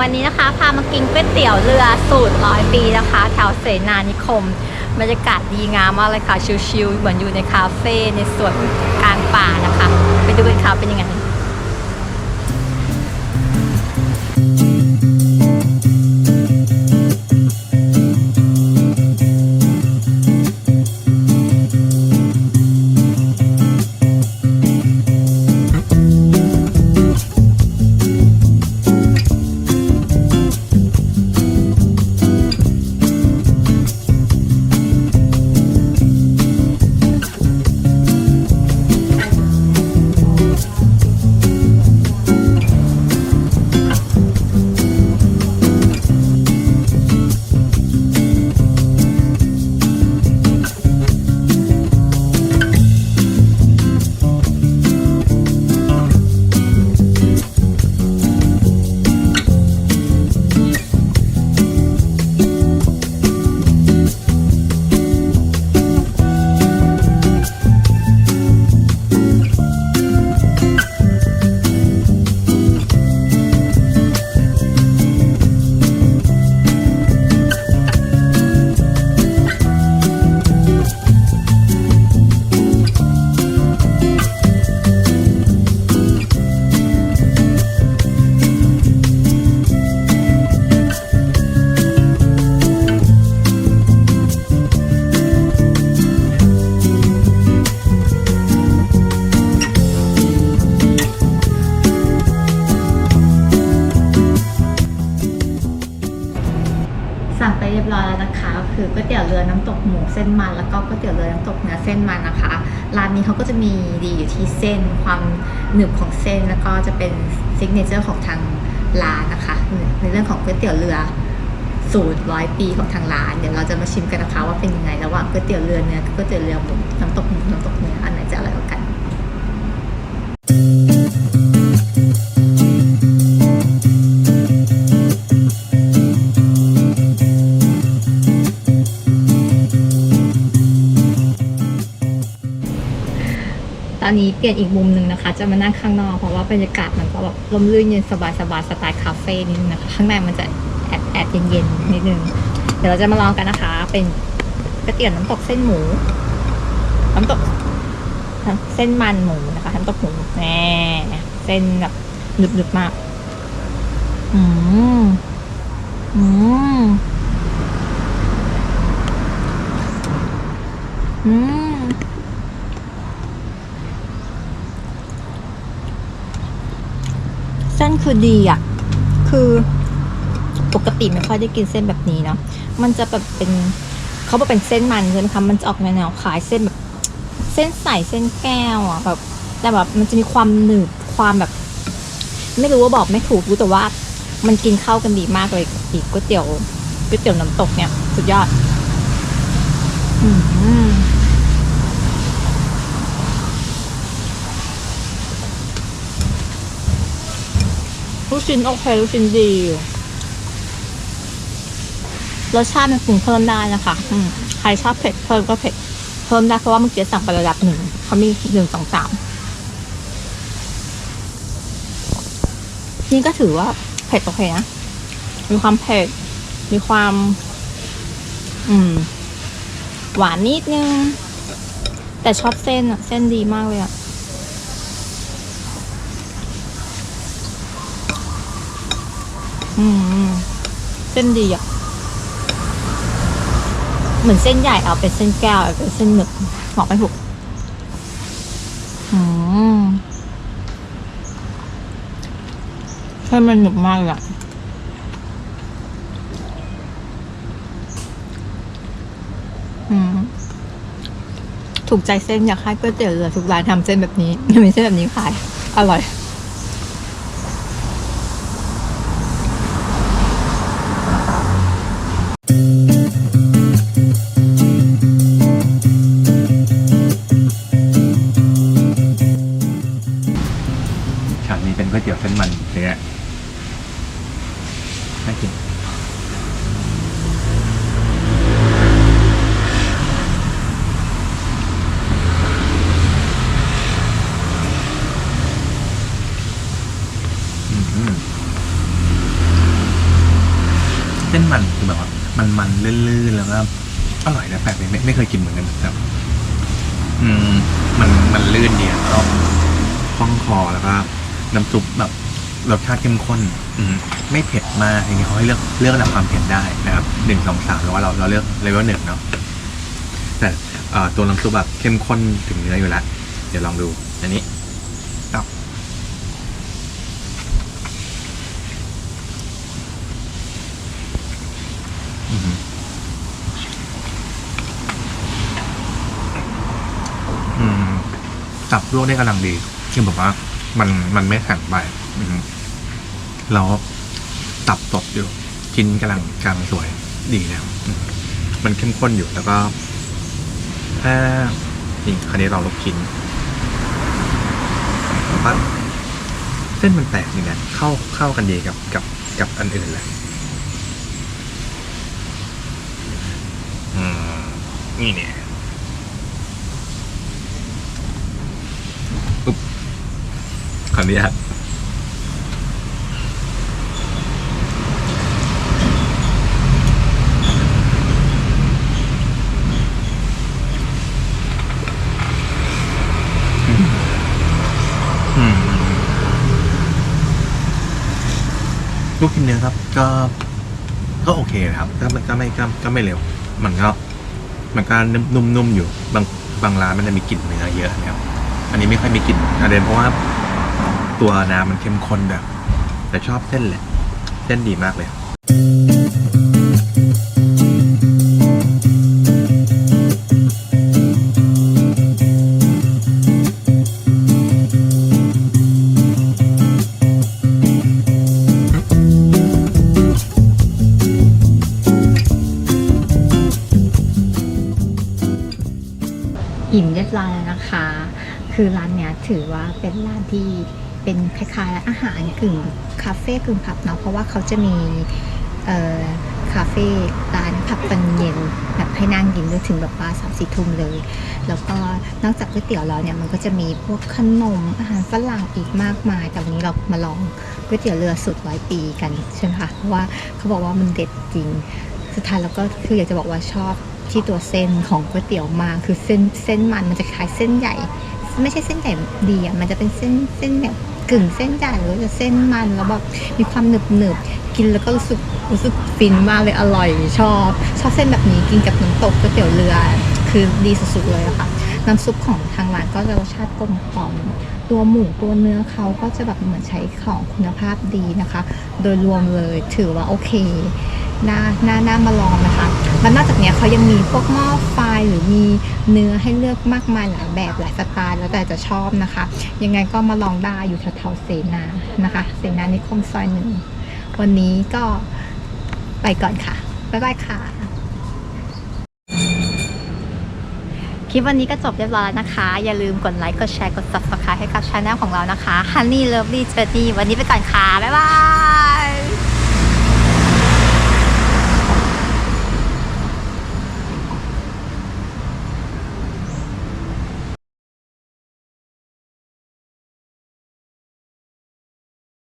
วันี้นะคะพามากินก๋วยเตี๋ยวเรือสูตรร้อยปีนะคะแถวเสนานิคมบรรยากาศดีงามมากเลยค่ะชิลๆเหมือนอยู่ในคาเฟ่ในสวนกลางป่านะคะ ไปดูกันค่ะเป็นยังไง เรียบร้อยแล้วนะคะก็คือก๋วยเตี๋ยวเรือน้ำตกหมูเส้นมัน แล้วก็ก๋วยเตี๋ยวเรือน้ำตกเนื้อเส้นมันนะคะร้านนี้เขาก็จะมีดีอยู่ที่เส้นความหนึบของเส้นแล้วก็จะเป็นซิกเนเจอร์ของทางร้านนะคะในเรื่องของก๋วยเตี๋ยวเรือสูตรร้อยปีของทางร้านเดี๋ยวเราจะมาชิมกันนะคะว่าเป็นยังไงระหว่างก๋วยเตี๋ยวเรือเนื้อก๋วยเตี๋ยวเรือหมูน้ำตกหมูน้ำตกเนื้ออันไหนจะอร่อยกว่ากัน ตอนนี้เปลี่ยนอีกมุมหนึ่งนะคะ จะมานั่งข้างนอกเพราะว่าบรรยากาศมันก็แบบร่มรื่นเย็นสบายสบายสไตล์คาเฟ่นิดนึงนะคะ ข้างในมันจะแอบแอบเย็นๆนิดนึง เดี๋ยวเราจะมาลองกันนะคะ เป็นก๋วยเตี๋ยวน้ำตกเส้นหมู น้ำตกเส้นมันหมูนะคะน้ำตกหมูแน่เส้นแบบหนึบๆมาก อืมอืมอืม เส้น คือดีอะ คือปกติไม่ค่อยได้กินเส้นแบบนี้เนาะ มันจะแบบเป็นเขาบอกเป็นเส้นมันใช่ไหมคะ มันจะออกแนวๆคล้ายเส้นแบบ เส้นใสเส้นแก้วอะแบบ แต่แบบมันจะมีความหนึบความแบบ ไม่รู้ว่าบอกไม่ถูกรู้แต่ว่า มันกินเข้ากันดีมากเลยอีกก๋วยเตี๋ยวก๋วยเตี๋ยวน้ำตกเนี่ย สุดยอด อืม ลูกชิ้นโอเคลูกชิ้นดีรสชาติมันปรุงเพิ่มได้นะคะอืมใครชอบเผ็ดเพิ่มก็เผ็ดเพิ่มได้เพราะว่าเมื่อกี้สั่งไประดับหนึ่งเขามีหนึ่งสองสามนี่ก็ถือว่าเผ็ดโอเคนะมีความเผ็ด มีความ อืม หวานนิดนึง แต่ชอบเส้นอะเส้นดีมากเลยอะ อืมเส้นดีอะ เหมือนเส้นใหญ่เอาเป็นเส้นแก้วเอาเป็นเส้นหนึบบอกไม่ถูกอืมเส้นมันหนึบมากอะอืมถูกใจเส้นอยากให้ก๋วยเตี๋ยวเรือทุกร้านทำเส้นแบบนี้มีเส้นแบบนี้ขาย อร่อย ลื่นๆแล้วก็อร่อยนะแปลกไม่ไม่เคยกินเหมือนกันแบบอืม มันมันลื่นดีอะก็คล่องคอแล้วก็น้ำซุปแบบรสชาติเข้มข้น อืมไม่เผ็ดมากจริงๆเขาให้เลือกเลือกระดับความเผ็ดได้นะครับหนึ่งสองสามหรือว่าเราเราเลือกเลเวลหนึ่งเนาะแต่ตัวน้ำซุปแบบเข้มข้นถึงเนื้ออยู่แล้วเดี๋ยวลองดูอันนี้ตับอือหืออืม ตับลวกได้กำลังดีคือแบบว่า มันมันไม่แข็งไปแล้วตับสดอยู่ชิ้นกำลังกำลังสวยดีแล้วมันเข้มข้นอยู่แล้วก็ถ้านี่คราวนี้เราลบชิ้นปั๊บเส้นมันแตกนี่นะเข้าเข้ากันดีกับกับกับอันอื่นเลยอืมนี่เนี่ย อุ๊บขออนุญาตอืมลูกชิ้นเนื้อครับ ก็ ก็โอเคนะครับ ก็ไม่ก็ไม่ก็ก็ไม่เร็ว มันก็ มันก็นุ่มๆอยู่ บางบางร้านมันจะมีกลิ่นเนื้อเยอะนะครับ อันนี้ไม่ค่อยมีกลิ่นอาเดนเพราะว่าตัวน้ำมันเข้มข้นแบบ แต่ชอบเส้นแหละ เส้นดีมากเลย คือร้านเนี้ยถือว่าเป็นร้านที่เป็นคล้ายๆอาหารกึ่งคาเฟ่กึ่งผับเนาะเพราะว่าเขาจะมีเอ่อคาเฟ่ร้านผับตอนเย็นแบบให้นั่งกินด้วยถึงแบบว่าสามสี่ทุ่มเลย แล้วก็นอกจากก๋วยเตี๋ยวแล้วเนี่ยมันก็จะมีพวกขนมอาหารฝรั่งอีกมากมายแต่วันนี้เรามาลองก๋วยเตี๋ยวเรือสุดร้อยปีกันใช่ไหมคะเพราะว่าเขาบอกว่ามันเด็ดจริง สุดท้ายแล้วก็คืออยากจะบอกว่าชอบที่ตัวเส้นของก๋วยเตี๋ยวมากคือเส้นเส้นมันมันจะคล้ายเส้นใหญ่ ไม่ใช่เส้นใหญ่ดีอะมันจะเป็นเส้นเส้นแบบกึ่งเส้นใหญ่หรือว่าจะเส้นมันแล้วแบบมีความหนึบหนึบกินแล้วก็รู้สึกรู้สึกฟินมากเลยอร่อยชอบ ชอบเส้นแบบนี้กินกับน้ำตกก๋วยเตี๋ยวเรือ คือดีสุดๆเลยอะค่ะ น้ำซุปของทางร้านก็จะรสชาติกลมกล่อมตัวหมูตัวเนื้อเขาก็จะแบบเหมือนใช้ของคุณภาพดีนะคะ โดยรวมเลยถือว่าโอเคน่าน่าน่ามาลองนะคะแล้วนอกจากนี้เขายังมีพวกหม้อไฟหรือมีเนื้อให้เลือกมากมายหลายแบบหลายสไตล์แล้วแต่จะชอบนะคะ ยังไงก็มาลองได้อยู่แถวๆเสนานะคะ เสนานิคมซอยหนึ่งวันนี้ก็ไปก่อนค่ะบ๊ายบายค่ะ ค ลิปวันนี้ก็จบเรียบร้อยแล้วนะคะ อย่าลืมกดไลค์ กดแชร์ กด subscribe ให้กับช anel ของเรานะคะ Honey Lovely Journey วันนี้ไปก่อนค่ะ บ๊ายบาย